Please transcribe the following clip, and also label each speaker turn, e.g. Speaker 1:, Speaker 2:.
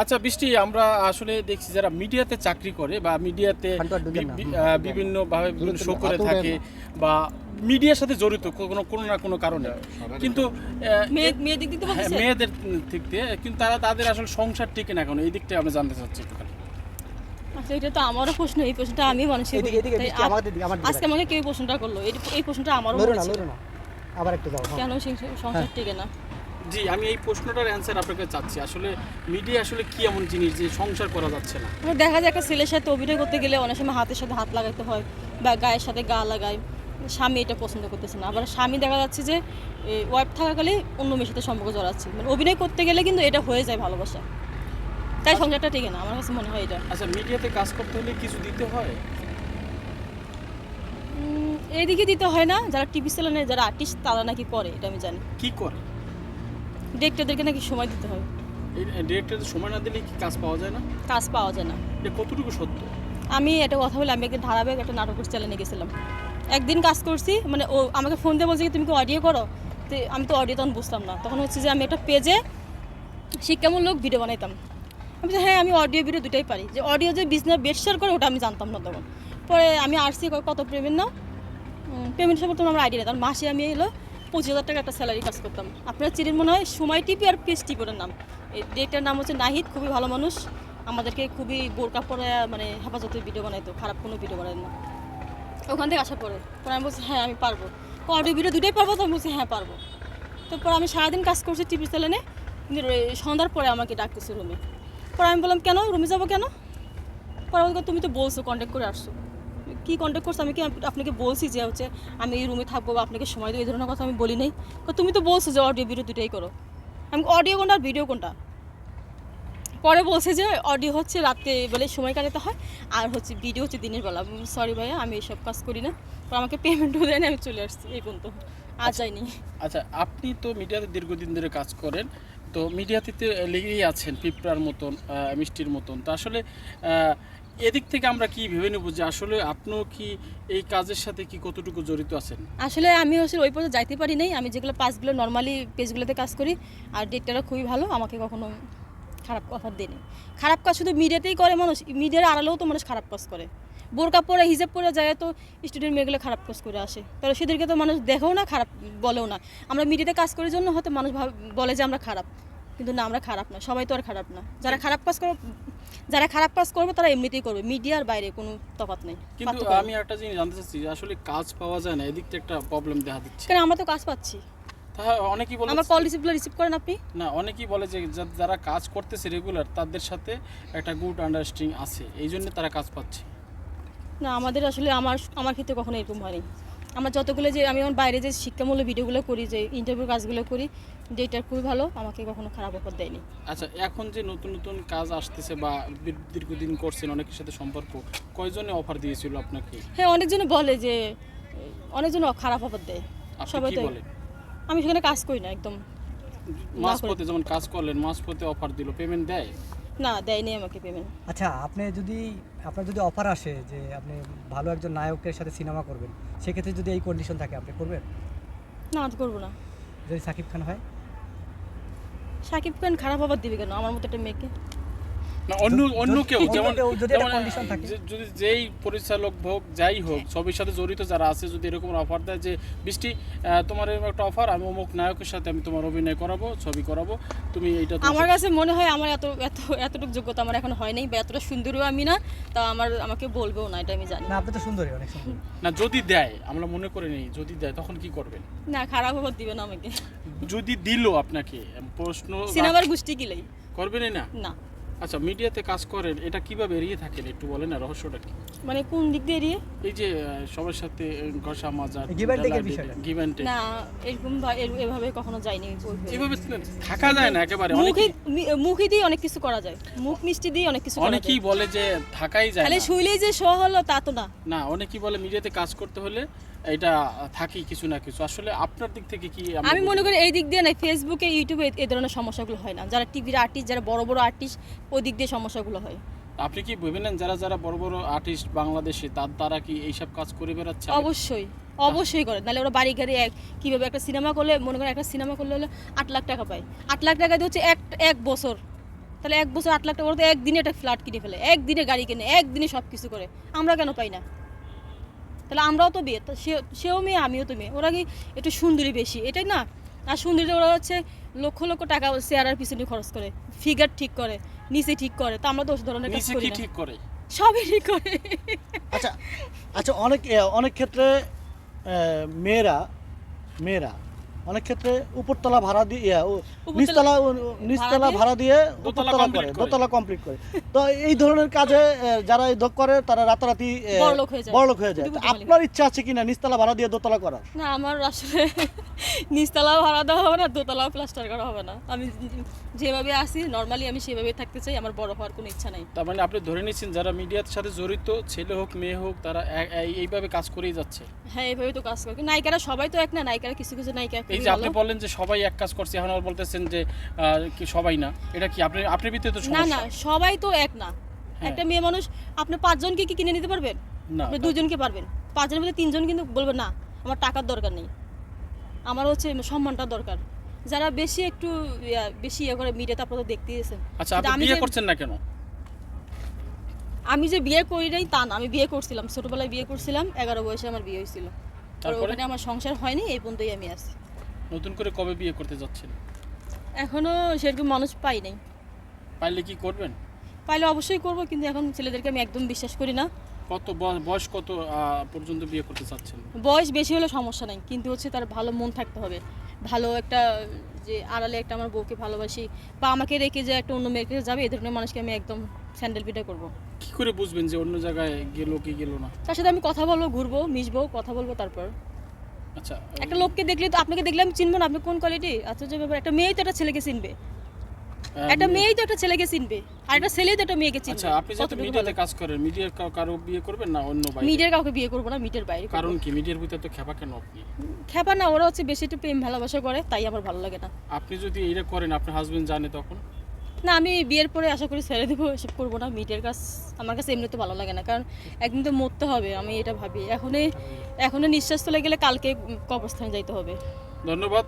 Speaker 1: আচ্ছা বৃষ্টি আমরা আসলে দেখছি যারা মিডিয়াতে চাকরি করে বা মিডিয়াতে বিভিন্ন ভাবে শো করে থাকে বা মিডিয়ার সাথে জড়িত কোনো কোনো না কোনো কারণে। কিন্তু আহ,
Speaker 2: মেয়ে মেয়ে দিক দিতে
Speaker 1: হ্যাঁ, মেয়েদের দিক দিয়ে কিন্তু তারা তাদের আসলে সংসার টিকে না কেন? এই দিকটা আমরা জানতে চাচ্ছি একটুখানি।
Speaker 2: আচ্ছা এটা তো আমারও প্রশ্ন এই প্রশ্নটা আমি মানুষের আজকে আমাকে কেউ প্রশ্নটা করল। এই প্রশ্নটা আমারও
Speaker 3: আবার একটু হ্যাঁ।
Speaker 2: কেন সংসার টিকে না?
Speaker 1: জি আমি এই প্রশ্নটার অ্যান্সার আপনাকে চাচ্ছি। আসলে মিডিয়া আসলে কি এমন জিনিস যে সংসার করা যাচ্ছে না?
Speaker 2: আমার দেখা যায় একটা ছেলের সাথে অভিনয় করতে গেলে অনেক সময় হাতের সাথে হাত লাগাতে হয় বা গায়ের সাথে গা লাগায়। স্বামী এটা পছন্দ করতেছে না। আবার স্বামী দেখা যাচ্ছে যে ওয়াইফ থাকাকালে অন্য মেয়ের সাথে সম্পর্ক জড়াচ্ছে। মানে অভিনয় করতে গেলে কিন্তু এটা হয়ে যায় ভালোবাসা। তাই সংসারটা টিকে না আমার কাছে মনে হয় এটা।
Speaker 1: আচ্ছা মিডিয়াতে কাজ করতে হলে কিছু দিতে হয়?
Speaker 2: উম, এইদিকে দিতে হয় না। যারা টিভি চ্যানেলে যারা আর্টিস্ট তারা নাকি করে এটা আমি জানি।
Speaker 1: কি করে?
Speaker 2: ডিরেক্টরদেরকে নাকি সময় দিতে হয়
Speaker 1: এই ডিরেক্টরের সময় না দিলে কি কাজ পাওয়া যায় না?
Speaker 2: কাজ পাওয়া যায় না।
Speaker 1: এটা কতটুকু সত্য?
Speaker 2: আমি একটা কথা বলে আমি একটা ধারাবাহিক একটা নাটকের চ্যানেলে গেছিলাম। একদিন কাজ করছি মানে ও আমাকে ফোন দিয়ে বলছে তুমি কি অডিও করো? তো আমি তো অডিও তখন বুঝতাম না। তখন হচ্ছে যে আমি একটা পেজে শিক্ষামূলক ভিডিও বানাইতাম। আমি হ্যাঁ আমি অডিও ভিডিও দুটাই পারি। যে অডিও যে বিজনেস বেশার করে ওটা আমি জানতাম না তখন। পরে আমি আসছি কত পেমেন্ট না পেমেন্ট সম্পর্কে তখন আমার আইডিয়া নেই। তখন মাসে আমি এলো পঁচিশ হাজার টাকা একটা স্যালারি কাজ করতাম। আপনারা চিনেন মনে হয় সময় টিপি আর পিস টিপের নাম। এই নাম হচ্ছে নাহিদ, খুবই ভালো মানুষ। আমাদেরকে খুবই বোরকা পরে মানে হেফাজতের ভিডিও বানাইতো, খারাপ কোনো ভিডিও বানায় না। ওখান থেকে আসার পরে পরে আমি বলছি হ্যাঁ আমি পারব। অডিও ভিডিও দুটোই পারব, তো আমি বলছি হ্যাঁ পারব। তারপর আমি সারাদিন কাজ করছি টিভি চ্যানেলে। সন্ধ্যার পরে আমাকে ডাকতেছে রুমে পরে আমি বললাম, কেন? রুমে যাব কেন? পরে তুমি তো বলছো কন্ট্যাক্ট করে আসছো। কি কন্ট্যাক্ট করছ? আমি কি আপনাকে বলছি যে হচ্ছে আমি এই রুমে থাকব বা আপনাকে সময় দেবো? এই ধরনের কথা আমি বলি নাই। তুমি তো বলছো যে অডিও ভিডিও দুটোই করো। আমি অডিও কোনটা আর ভিডিও কোনটা? পরে বলছে যে অডিও হচ্ছে রাতে বলে সময় কাটাতে হয় আর হচ্ছে ভিডিও হচ্ছে দিনের বেলা। সরি ভাইয়া আমি এইসব কাজ করি না। তো আমাকে পেমেন্টও দেয়নি আমি চলে আসছি এই পর্যন্ত। আজ যাইনি।
Speaker 1: আচ্ছা আপনি তো মিডিয়াতে দীর্ঘদিন ধরে কাজ করেন তো মিডিয়াতে লেগেই আছেন পিঁপড়ার মতন মিষ্টির মতন। তো আসলে এদিক থেকে আমরা কি ভেবে নেব যে আসলে আপনিও কি এই কাজের সাথে কি কতটুকু জড়িত আছেন?
Speaker 2: আসলে আমি আসলে ওই পর্যন্ত যাইতে পারি নাই। আমি যেগুলো পাসগুলো নর্মালি পেজগুলোতে কাজ করি আর ডেটটা খুবই ভালো। আমাকে কখনো খারাপ অফার দেয়নি। খারাপ কাজ শুধু মিডিয়াতেই করে মানুষ। মিডিয়ার আড়ালেও তো মানুষ খারাপ কাজ করে। বোরকা পরে হিজাব পরে যায় তো স্টুডেন্ট মেয়েগুলো খারাপ কাজ করে আসে। তাহলে সেদেরকে তো মানুষ দেখেও না খারাপ বলেও না। আমরা মিডিয়াতে কাজ করার জন্য হয়তো মানুষ বলে যে আমরা খারাপ। কিন্তু না আমরা খারাপ না। সবাই তো আর খারাপ না। যারা খারাপ কাজ করবে যারা খারাপ কাজ করবে তারা এমনিতেই করবে। মিডিয়ার বাইরে কোনো তফাৎ নেই
Speaker 1: কিন্তু আমি একটা জিনিস জানতে চাচ্ছি আসলে কাজ পাওয়া যায় না এদিক থেকে একটা প্রবলেম দেখা দিচ্ছে।
Speaker 2: কারণ আমরা তো কাজ পাচ্ছি।
Speaker 1: তাহলে অনেকেই বলে
Speaker 2: আমার কল রিসিভগুলো রিসিভ করেন আপনি?
Speaker 1: না অনেকেই বলে যে যারা কাজ করতেছে রেগুলার তাদের সাথে একটা গুড আন্ডারস্ট্যান্ডিং আছে এই জন্য তারা কাজ পাচ্ছে।
Speaker 2: না আমাদের আসলে আমার আমার ক্ষেত্রে কখনো এরকম হয়নি। আমরা যতগুলো যে আমি আমার বাইরে যে শিক্ষামূলক ভিডিওগুলো করি যে ইন্টারভিউ কাজগুলো করি যেটা খুবই ভালো আমাকে কখনো খারাপ অফার দেয়নি।
Speaker 1: আচ্ছা এখন যে নতুন নতুন কাজ আসতেছে বা দীর্ঘদিন করছেন অনেকের সাথে সম্পর্ক কয়জনে অফার দিয়েছিল আপনাকে?
Speaker 2: হ্যাঁ অনেকজনে বলে যে অনেকজন খারাপ অফার দেয়। সবাই তাই আমি সেখানে কাজ করি না একদম
Speaker 1: মাঝপথে যেমন কাজ করলেন মাঝপথে অফার দিল পেমেন্ট দেয়?
Speaker 2: না দেয়নি আমাকে পেমেন্ট
Speaker 3: আচ্ছা আপনি যদি আপনার যদি অফার আসে যে আপনি ভালো একজন নায়কের সাথে সিনেমা করবেন সেক্ষেত্রে যদি এই কন্ডিশন থাকে আপনি করবেন?
Speaker 2: না আমি করব না।
Speaker 3: যদি সাকিব খান হয়?
Speaker 2: সাকিব খান খারাপ অফার দিবে কেন? আমার মতো একটা মেয়েকে।
Speaker 1: না অন্য অন্য কেউ যেমন
Speaker 3: যদি
Speaker 1: যেই পরিচালক হোক যাই হোক সবের সাথে জড়িত যারা আছে যদি এরকম অফার দেয় যে বৃষ্টি তোমার এরকম একটা অফার আমি অমুক নায়কের সাথে আমি তোমার অভিনয় করাবো ছবি করাবো তুমি এইটা
Speaker 2: আমার কাছে মনে হয় আমার এত এত এতটুকু যোগ্যতা আমার এখন হয় নাই বা এতটা সুন্দরও আমি না তা আমার আমাকে বলবেও না এটা আমি জানি।
Speaker 3: না আপনি তো সুন্দরী অনেক সুন্দর।
Speaker 1: না যদি দেয় আমরা মনে করে নেই যদি দেয় তখন কি করবেন?
Speaker 2: না খারাপ অফার দিবে না আমাকে।
Speaker 1: যদি দিল আপনাকে প্রশ্ন
Speaker 2: সিনেমার গোষ্ঠী কিলাই
Speaker 1: করবেনই না?
Speaker 2: না।
Speaker 1: আচ্ছা মিডিয়াতে কাজ করেন এটা কীভাবে এড়িয়ে থাকেন একটু বলেন না রহস্যটা কি?
Speaker 2: মানে কোন দিক দিয়ে এড়িয়ে?
Speaker 1: এই যে সবার সাথে ঘষা মাজা
Speaker 3: এই give and এর বিষয়টা।
Speaker 1: গিভ অ্যান্ড টেক
Speaker 2: না এরকম এর- এভাবে কখনো যাইনি
Speaker 1: এভাবে থাকা যায় না একেবারে
Speaker 2: মুখে
Speaker 1: অনেকেই
Speaker 2: মুখে দিয়ে অনেক কিছু করা যায়। মুখ মিষ্টি দিয়ে অনেক কিছু করা যায়।
Speaker 1: অনেকেই বলে যে থাকাই যায়
Speaker 2: খালি
Speaker 1: না।
Speaker 2: শুইলেই যে শো হলো তা তো না।
Speaker 1: না অনেকেই বলে মিডিয়াতে কাজ করতে হলে এটা থাকি কিছু না কিছু। আসলে আপনার দিক থেকে কি
Speaker 2: আমি মনে? করি এই দিক দিয়ে না ফেসবুকে ইউটিউবে এ ধরনের সমস্যাগুলো হয় না। যারা টিভির আর্টিস্ট যারা বড় বড় আর্টিস্ট ওই দিক দিয়ে সমস্যাগুলো হয়।
Speaker 1: আপনি কি ভেবেছেন যারা যারা বড় বড় আর্টিস্ট বাংলাদেশে তার তারা কি এইসব কাজ করে বেড়াচ্ছে?
Speaker 2: অবশ্যই অবশ্যই করে। নাহলে ওরা বাড়ি গাড়ি এক কীভাবে একটা সিনেমা করলে মনে করেন একটা সিনেমা করলে হলে আট লাখ টাকা পায়। আট লাখ টাকা দিয়ে হচ্ছে এক এক বছর। তাহলে এক বছর আট লাখ টাকা ওরা তো একদিনে একটা ফ্ল্যাট কিনে ফেলে। একদিনে গাড়ি কিনে একদিনে সব কিছু করে। আমরা কেন পাই না? তাহলে আমরাও তো বিয়ে সেও মেয়ে আমিও তো মেয়ে। ওরা কি একটু সুন্দরী বেশি? এটাই না? আর সুন্দরী ওরা হচ্ছে লক্ষ লক্ষ টাকা চেয়ারের পিছনে খরচ করে ফিগার ঠিক করে নিচে ঠিক করে তা আমরা তো ওই ধরনের কাজ করি
Speaker 1: ঠিক করে?
Speaker 2: সবই ঠিক করে।
Speaker 4: আচ্ছা আচ্ছা অনেক অনেক ক্ষেত্রে মেয়েরা মেয়েরা অনেক ক্ষেত্রে উপরতলা ভাড়া দিয়ে নিচতলা নিচতলা ভাড়া দিয়ে
Speaker 1: দোতলা
Speaker 4: উপরতলা করে। দোতলা কমপ্লিট করে। তো এই ধরনের কাজে যারা এই দোক করে তারা রাতারাতি
Speaker 2: বড়লোক হয়ে যায়।
Speaker 4: হয়ে আপনার ইচ্ছা আছে কিনা নিচতলা ভাড়া দিয়ে দোতলা করার?
Speaker 2: না আমার আসলে নিচতলাও ভাড়া দেওয়া হবে না দোতলাও প্লাস্টার করা হবে না। আমি যেভাবে আসি নর্মালি আমি সেভাবে থাকতে চাই আমার বড় হওয়ার কোনো ইচ্ছা নাই।
Speaker 1: তার মানে আপনি ধরে নিচ্ছেন যারা মিডিয়ার সাথে জড়িত ছেলে হোক মেয়ে হোক তারা এইভাবে কাজ করেই যাচ্ছে?
Speaker 2: হ্যাঁ এইভাবে তো কাজ করে। নায়িকারা সবাই তো এক না নায়িকারা কিছু কিছু নায়িকা
Speaker 1: এই যে আপনি। বললেন যে সবাই এক কাজ করছে এখন আবার বলতেছেন যে আহ, কি সবাই না এটা কি আপনি আপনি ভিতরে তো
Speaker 2: না না সবাই তো এক না।
Speaker 1: হ্যাঁ।
Speaker 2: একটা মেয়ে মানুষ আপনি পাঁচজনকে কি কিনে নিতে পারবেন?
Speaker 1: না
Speaker 2: আপনি দুজনকে পারবেন। পাঁচজনের মধ্যে তিনজন কিন্তু বলবেন না আমার টাকার দরকার নেই। আমার হচ্ছে সম্মানটা দরকার। যারা বেশি একটু বেশি ইয়ে করে মিডিয়াতে আপনারা দেখতে গেছেন
Speaker 1: আচ্ছা আপনি
Speaker 2: আমি
Speaker 1: বিয়ে
Speaker 2: যে-
Speaker 1: করছেন না কেন?
Speaker 2: আমি যে বিয়ে করি নাই তা না আমি বিয়ে করছিলাম ছোটবেলায় বিয়ে করছিলাম এগারো বয়সে আমার বিয়ে হয়েছিল? ওখানে আমার সংসার হয়নি এই পর্যন্তই আমি আছি।
Speaker 1: নতুন করে কবে বিয়ে করতে যাচ্ছেন?
Speaker 2: এখনও সেরকম মানুষ পাই নাই।
Speaker 1: পাইলে কি করবেন?
Speaker 2: পাইলে অবশ্যই করব কিন্তু এখন ছেলেদেরকে আমি একদম বিশ্বাস করি না।
Speaker 1: কত বয়স কত পর্যন্ত বিয়ে করতে চাচ্ছেন?
Speaker 2: বয়স বেশি হলে সমস্যা নাই কিন্তু হচ্ছে তার ভালো মন থাকতে হবে। ভালো একটা যে আড়ালে একটা আমার বউকে ভালোবাসি বা আমাকে রেখে যে একটা অন্য মেয়েকে যাবে এই ধরনের মানুষকে আমি একদম স্যান্ডেল পিটা করব।
Speaker 1: কি করে বুঝবেন যে অন্য জায়গায় গেলো কি গেলো না?
Speaker 2: তার সাথে আমি কথা বলব ঘুরবো মিশবো কথা বলব তারপর।
Speaker 1: আচ্ছা
Speaker 2: একটা লোককে দেখলে তো আপনাকে দেখলে আমি চিনবো না আপনি কোন কোয়ালিটি আচ্ছা যে ব্যাপার একটা মেয়েই তো একটা ছেলেকে চিনবে। একটা মেয়েই তো একটা ছেলেকে চিনবে। আর একটা ছেলেই তো একটা মেয়েকে চিনবে।
Speaker 1: আচ্ছা আপনি যেহেতু মিডিয়াতে কাজ করেন মিডিয়ার কারও বিয়ে করবেন না অন্য বাইরে?
Speaker 2: মিডিয়ার কাউকে বিয়ে করব না মিডিয়ার বাইরে
Speaker 1: কারণ কি? মিডিয়ার ভিতরে তো খেপা কেন আপনি?
Speaker 2: খেপা না ওরা হচ্ছে বেশি একটু প্রেম ভালোবাসা করে তাই আমার ভালো লাগে না।
Speaker 1: আপনি যদি এইটা করেন আপনার হাজবেন্ড জানে তখন?
Speaker 2: না আমি বিয়ের পরে আশা করি ছেড়ে দেবো এসব করব না মিডিয়ার কাজ আমার কাছে এমনিতে ভালো লাগে না কারণ একদিন তো মরতে হবে আমি এটা ভাবি। এখনই এখনই নিঃশ্বাস চলে গেলে কালকে কবরস্থানে যাইতে হবে।
Speaker 1: ধন্যবাদ।